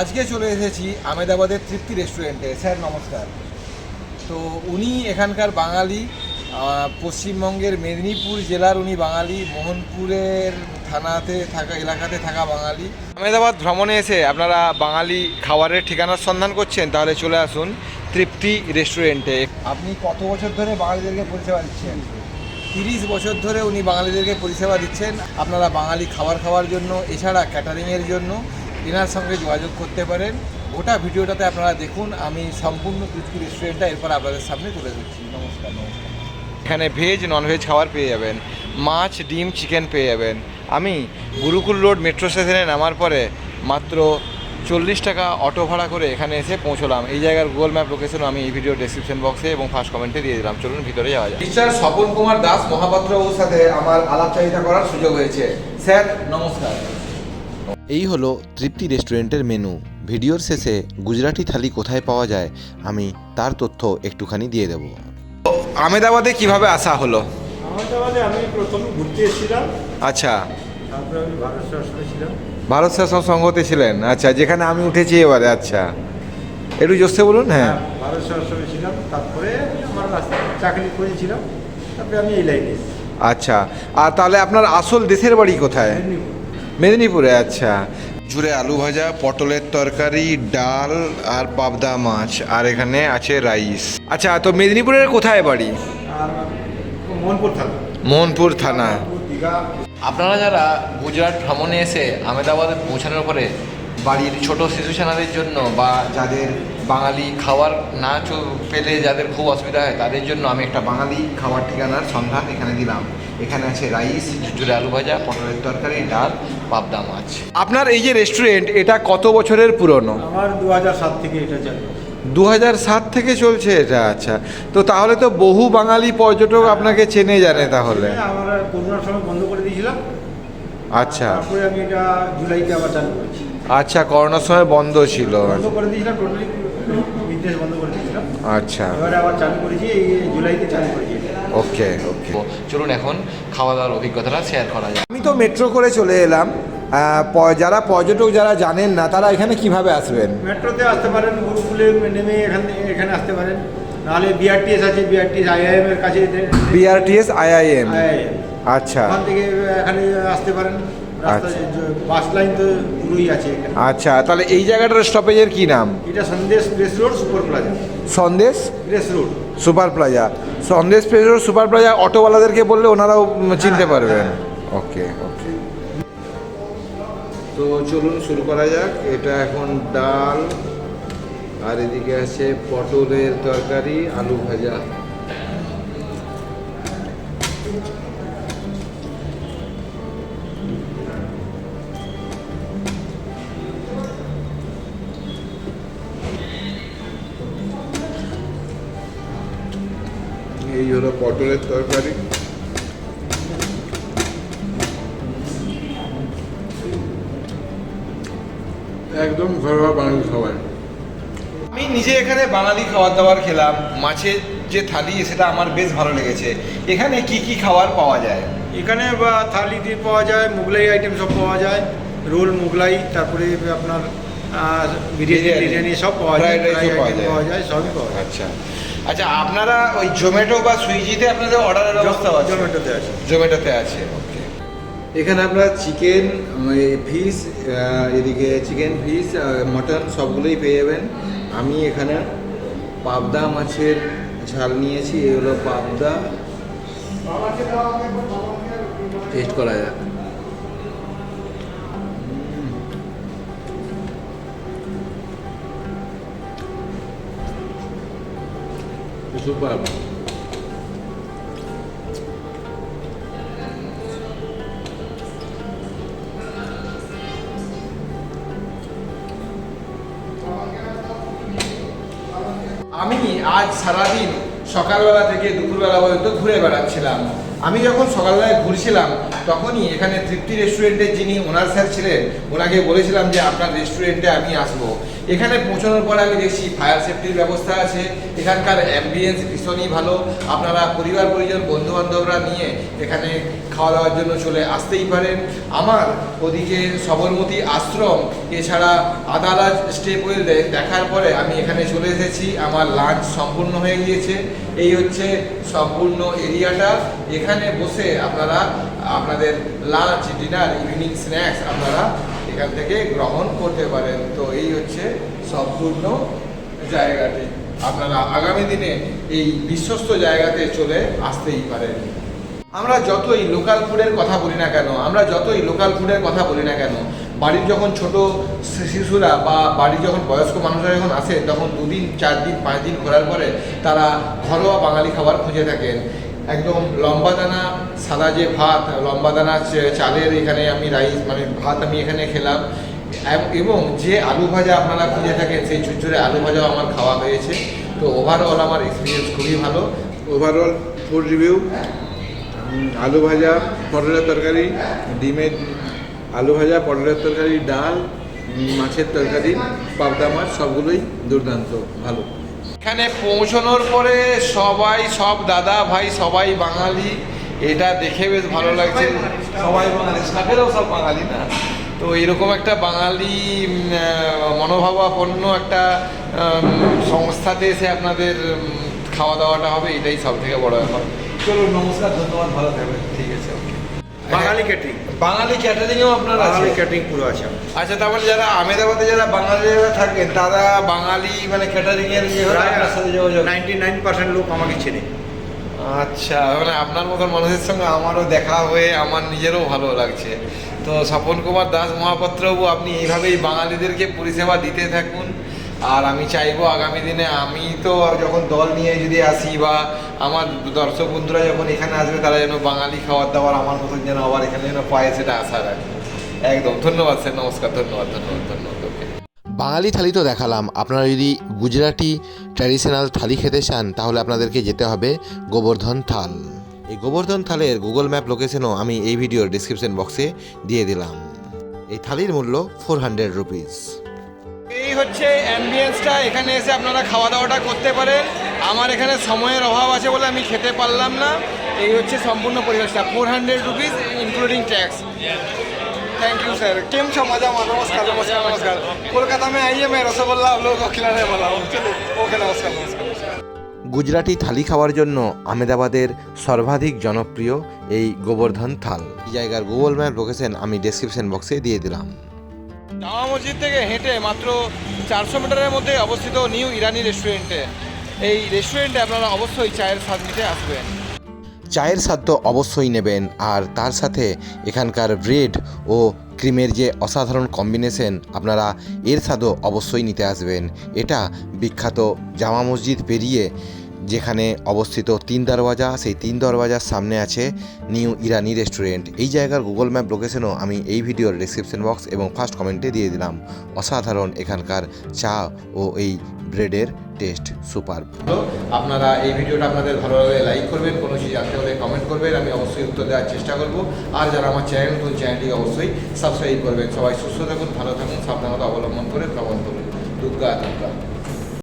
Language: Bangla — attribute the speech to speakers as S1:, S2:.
S1: আজকে চলে এসেছি আমেদাবাদের তৃপ্তি রেস্টুরেন্টে। স্যার, নমস্কার। তো উনি এখানকার বাঙালি পশ্চিমবঙ্গের মেদিনীপুর জেলার উনি বাঙালি, মোহনপুরের থানাতে থাকা, এলাকাতে থাকা বাঙালি। আমেদাবাদ ভ্রমণে এসে আপনারা বাঙালি খাবারের ঠিকানার সন্ধান করছেন, তাহলে চলে আসুন তৃপ্তি রেস্টুরেন্টে। আপনি কত বছর ধরে বাঙালিদেরকে পরিষেবা দিচ্ছেন? তিরিশ বছর ধরে উনি বাঙালিদেরকে পরিষেবা দিচ্ছেন। আপনারা বাঙালি খাবার খাওয়ার জন্য, এছাড়া ক্যাটারিংয়ের জন্য এনার সঙ্গে যোগাযোগ করতে পারেন। ওটা ভিডিওটাতে আপনারা দেখুন আমি সম্পূর্ণ তৃপ্তি রেস্টুরেন্টটা এরপর আপনাদের সামনে তুলে ধরছি। নমস্কার নমস্কার। এখানে ভেজ ননভেজ খাবার পেয়ে যাবেন। মাছ ডিম চিকেন পেয়ে যাবেন। আমি গুরুকুল রোড মেট্রো স্টেশনে নামার পরে মাত্র চল্লিশ টাকা অটো ভাড়া করে এখানে এসে পৌঁছলাম। এই জায়গার গুগল ম্যাপ লোকেশন আমি এই ভিডিও ডেসক্রিপশন বক্সে এবং ফার্স্ট কমেন্টে দিয়ে দিলাম। চলুন ভিতরে যাওয়া যায় মিস্টার স্বপন কুমার দাস মহাপাত্র মহাপাত্রবাবুর সাথে আমার আলাপচারিতা করার সুযোগ হয়েছে। স্যার নমস্কার।
S2: এই হলো তৃপ্তি রেস্টুরেন্টের মেনু ভিডিওর শেষে গুজরাটি থালি কোথায় পাওয়া যায় আমি তার তথ্য একটুখানি দিয়ে দেব।
S1: আমেদাবাদে কীভাবে আসা হলো?
S3: আহমেদাবাদে আমি প্রথম ঘুরতে এসেছিলাম।
S1: আচ্ছা।
S3: তারপরে আমি ভারত সরস্বতী ছিলাম।
S1: ভারত শাসন সংঘতে ছিলেন। আচ্ছা যেখানে আমি উঠেছি এবারে আচ্ছা। একটু জোসে বলুন হ্যাঁ।
S3: ভারত সরস্বতী ছিলাম। তারপরে আমার চাকরি করেছিলাম। তারপরে আমি এই লাইনে
S1: আচ্ছা। আর তাহলে আপনার আসল দেশের বাড়ি কোথায়?
S3: মেদিনীপুর।
S1: আচ্ছা। জুড়ে আলু ভাজা পটলের তরকারি ডাল আর পাবদা মাছ আর এখানে আছে রাইস। আচ্ছা তো মেদিনীপুরের কোথায় বাড়ি?
S3: মোহনপুর থানা।
S1: মোহনপুর থানা।
S2: আপনারা যারা গুজরাট ভ্রমণে এসে আহমেদাবাদে পৌঁছানোর পরে বাড়ির ছোট শিশু সেনাদের জন্য বা যাদের বাঙালি খাবার না চ- পেলে যাদের খুব অসুবিধা হয় তাদের জন্য আমি একটা বাঙালি খাবার ঠিকানার সন্ধান এখানে দিলাম। এখানে আছে রাইস জুড়ে আলু ভাজা পটলের তরকারি ডাল পাবদা মাছ।
S1: আপনার এই যে রেস্টুরেন্ট এটা কত বছরের পুরনো?
S3: আমার দু হাজার সাত থেকে এটা চালু
S1: দু সাত থেকে চলছে এটা আচ্ছা। তো তাহলে তো বহু বাঙালি পর্যটক আপনাকে চেনে জানে তাহলে।
S3: আমরা করোনার সময় বন্ধ করে দিয়েছিলাম।
S1: আচ্ছা।
S3: তারপরে আমি এটা জুলাইতে আবার চালু করেছি।
S1: আচ্ছা করোনার সময় বন্ধ ছিল।
S3: বন্ধ করে দিয়েছিলাম টোটালি বিজনেস বন্ধ করে দিয়েছিলাম।
S1: আচ্ছা।
S3: এবারে আবার চালু করেছি এই জুলাইতে চালু করেছি।
S1: ওকে ওকে।
S2: চলুন এখন খাওয়া দাওয়ার অভিজ্ঞতাটা শেয়ার করা যাক।
S1: আমি তো মেট্রো করে চলে এলাম। প- যারা পর্যটক যারা জানেন না তারা এখানে কীভাবে আসবেন?
S3: মেট্রোতে আসতে পারেন গুরুকুলে নেমে এখান থেকে এখানে আসতে পারেন। নাহলে বিআরটিএস আছে বিআরটিএস আইআইএম এর কাছে
S1: বিআরটিএস আইআইএম আচ্ছা।
S3: ওখান থেকে এখানে আসতে পারেন। বাস লাইন তো পুরোই আছে
S1: আচ্ছা তাহলে এই জায়গাটার স্টপেজের কি নাম?
S3: এটা Sandesh press road super plaza.
S1: Sandesh?
S3: Press road.
S1: Super plaza. Sandesh পেজোর super plaza অটোওয়ালাদেরকে বললে ওনারাও চিনতে
S3: হ্যাঁ,
S1: পারবেন।
S3: হ্যাঁ।
S1: ওকে ওকে। তো চলুন শুরু করা যাক। এটা এখন ডাল আর এদিকে আছে পটলের তরকারি আলু ভাজা। পটলের তরকারি। একদম ঘরোয়া বাঙালি খাবার। আমি নিজে এখানে বাঙালি খাবার দাবার খেলাম মাছের যে থালি সেটা আমার বেশ ভালো লেগেছে। এখানে কি কি খাবার পাওয়া যায়?
S3: এখানে বা থালি দিয়ে পাওয়া যায় মোগলাই আইটেম সব পাওয়া যায় রোল মোগলাই তারপরে আপনার বিরিয়ানি
S1: বিরিয়ানি।
S3: টিরিয়ানি সব পাওয়া যায়।
S1: পাওয়া যায়
S3: সবই পাওয়া যায়।
S1: আচ্ছা। আচ্ছা আপনারা ওই জোম্যাটো বা সুইগিতে আপনাদের অর্ডারের ব্যবস্থা আছে?
S3: জোম্যাটোতে আছে।
S1: জোম্যাটোতে আছে ওকে এখানে আমরা চিকেন ফিশ এদিকে চিকেন ফিশ মটন সবগুলোই পেয়ে যাবেন। আমি এখানে পাবদা মাছের ঝাল নিয়েছি এগুলো পাবদা। টেস্ট করা যাক। সুপার আমি আজ সারাদিন সকালবেলা থেকে দুপুরবেলা পর্যন্ত ঘুরে বেড়াচ্ছিলাম। আমি যখন সকালবেলায় ঘুরছিলাম, তখনই এখানে তৃপ্তি রেস্টুরেন্টের যিনি ওনার স্যার ছিলেন, ওনাকে বলেছিলাম যে আপনার রেস্টুরেন্টে আমি আসব। এখানে পৌঁছানোর পরে আমি দেখছি ফায়ার সেফটির ব্যবস্থা আছে, এখানকার অ্যাম্বিয়েন্স ভীষণই ভালো। আপনারা পরিবার, পরিজন বন্ধু বান্ধবরা নিয়ে এখানে খাওয়া দাওয়ার জন্য চলে আসতেই পারেন। আমার ওদিকে সবরমতী আশ্রম, এছাড়া আদালত স্টেপ ওয়েল দেখার পরে আমি এখানে চলে এসেছি। আমার লাঞ্চ সম্পূর্ণ হয়ে গিয়েছে। এই হচ্ছে সম্পূর্ণ এরিয়াটা। এখানে বসে আপনারা, আপনাদের লাঞ্চ ডিনার ইভিনিং স্ন্যাক্স আপনারা এখান থেকে গ্রহণ করতে পারেন। তো এই হচ্ছে সম্পূর্ণ জায়গাটি। আপনারা আগামী দিনে এই বিশ্বস্ত জায়গাতে চলে আসতেই পারেন। আমরা যতই লোকাল ফুডের কথা বলি না কেন, আমরা যতই লোকাল ফুডের কথা বলি না কেন, বাড়ির যখন ছোট শিশুরা বা বাড়ির যখন বয়স্ক মানুষরা যখন আসে, তখন দুদিন চার দিন পাঁচ দিন ঘোরার পরে তারা ঘরোয়া বাঙালি খাবার খুঁজে থাকেন। একদম লম্বা দানা, সাদা যে ভাত, লম্বা দানা চালের এখানে আমি রাইস মানে ভাত আমি এখানে খেলাম। এবং যে আলু ভাজা আপনারা খুঁজে থাকেন, সেই ঝুরঝুরে আলু ভাজাও আমার খাওয়া হয়েছে। তো ওভারঅল আমার এক্সপিরিয়েন্স খুবই ভালো।
S4: ওভারঅল ফুড রিভিউ আলু ভাজা, পটলের তরকারি, ডিমের আলু ভাজা, পটলের তরকারি, ডাল মাছের তরকারি, পাবদা মাছ, সবগুলোই দুর্দান্ত, ভালো।
S1: এখানে পৌঁছানোর পরে সবাই সব দাদা ভাই সবাই বাঙালি। এটা দেখে বেশ ভালো লাগছে। সবাই বাঙালি। স্টাফেরাও সব বাঙালি না? তো এরকম একটা বাঙালি মনোভাবাপন্ন একটা সংস্থাতে এসে আপনাদের খাওয়া দাওয়াটা হবে এটাই সব থেকে বড় ব্যাপার। চলো নমস্কার ধন্যবাদ ভালো থাকবেন। ঠিক আছে ওকে।
S3: বাঙালি ক্যাটারিং
S1: বাঙালি ক্যাটারিংও আপনার
S3: বাঙালি ক্যাটারিং পুরো আছে।
S1: আচ্ছা তারপরে যারা আমেদাবাদে যারা বাঙালিরা থাকেন তারা বাঙালি মানে ক্যাটারিং এর ইয়ে হলে আপনার সাথে যোগাযোগ?
S3: নাইনটি নাইন পার্সেন্ট লোক আমাকে চেনে।
S1: আচ্ছা মানে আপনার মতন মানুষের সঙ্গে আমারও দেখা হয়ে আমার নিজেরও ভালো লাগছে। তো স্বপন কুমার দাস মহাপাত্রবাবু আপনি এইভাবেই বাঙালিদেরকে পরিষেবা দিতে থাকুন। আর আমি চাইব আগামী দিনে আমি তো যখন দল নিয়ে যদি আসি বা আমার দর্শক বন্ধুরা যখন এখানে আসবে, তারা যেন বাঙালি খাবার দাবার আমার মতন যেন আবার এখানে যেন পায়, সেটা আশা রাখি। একদম। ধন্যবাদ স্যার, নমস্কার, ধন্যবাদ ধন্যবাদ ধন্যবাদ
S5: বাঙালি থালি তো দেখালাম। আপনারা যদি গুজরাটি ট্র্যাডিশনাল থালি খেতে চান, তাহলে আপনাদেরকে যেতে হবে গোবর্ধন থাল। এই গোবর্ধন থালের গুগল ম্যাপ লোকেশনও আমি এই ভিডিওর ডিসক্রিপশন বক্সে দিয়ে দিলাম। এই থালির মূল্য ফোর হান্ড্রেড রুপিস
S1: হচ্ছে অ্যাম্বিয়েন্সটা এখানে এসে আপনারা খাওয়া দাওয়াটা করতে পারেন। আমার এখানে সময়ের অভাব আছে বলে আমি খেতে পারলাম না। এই হচ্ছে সম্পূর্ণ পরিবেশটা। Four hundred rupees including tax thank you sir কেম छो নমস্কার নমস্কার নমস্কার। नमस्कार नमस्कार আইয়ে মে রসগোল্লা লোক অখিলা आप लोगों को
S5: গুজরাটি থালি খাওয়ার জন্য আমেদাবাদের সর্বাধিক জনপ্রিয় এই গোবর্ধন থাল। জায়গার গুগল ম্যাপ লোকেশন আমি ডেসক্রিপশন বক্সে দিয়ে দিলাম।
S1: জামা মসজিদ থেকে হেঁটে মাত্র চারশো মিটারের মধ্যে অবস্থিত নিউ ইরানি রেস্টুরেন্টে। এই রেস্টুরেন্টে আপনারা অবশ্যই চায়ের স্বাদ নিতে আসবেন।
S5: চায়ের স্বাদ তো অবশ্যই নেবেন, আর তার সাথে এখানকার ব্রেড ও ক্রিমের যে অসাধারণ কম্বিনেশন, আপনারা এর স্বাদও অবশ্যই নিতে আসবেন। এটা বিখ্যাত জামা মসজিদ পেরিয়ে যেখানে অবস্থিত তিন দরওয়াজা, সেই তিন দরওয়াজার সামনে আছে নিউ ইরানি রেস্টুরেন্ট। এই জায়গার গুগল ম্যাপ লোকেশনও আমি এই ভিডিওর ডিসক্রিপশন বক্স এবং ফার্স্ট কমেন্টে দিয়ে দিলাম। অসাধারণ এখানকার চা ও এই ব্রেডের টেস্ট সুপার
S1: আপনারা এই ভিডিওটা আপনাদের ভালো লাগলে লাইক করবেন, কোনো কিছু জানতে হলে কমেন্ট করবেন, আমি অবশ্যই উত্তর দেওয়ার চেষ্টা করব। আর যারা আমার চ্যানেল নতুন চ্যানেলটি অবশ্যই সাবস্ক্রাইব করবেন। সবাই সুস্থ থাকুন, ভালো থাকুন, সাবধানতা অবলম্বন করে ভ্রমণ করুন। দুর্গা দুর্গা।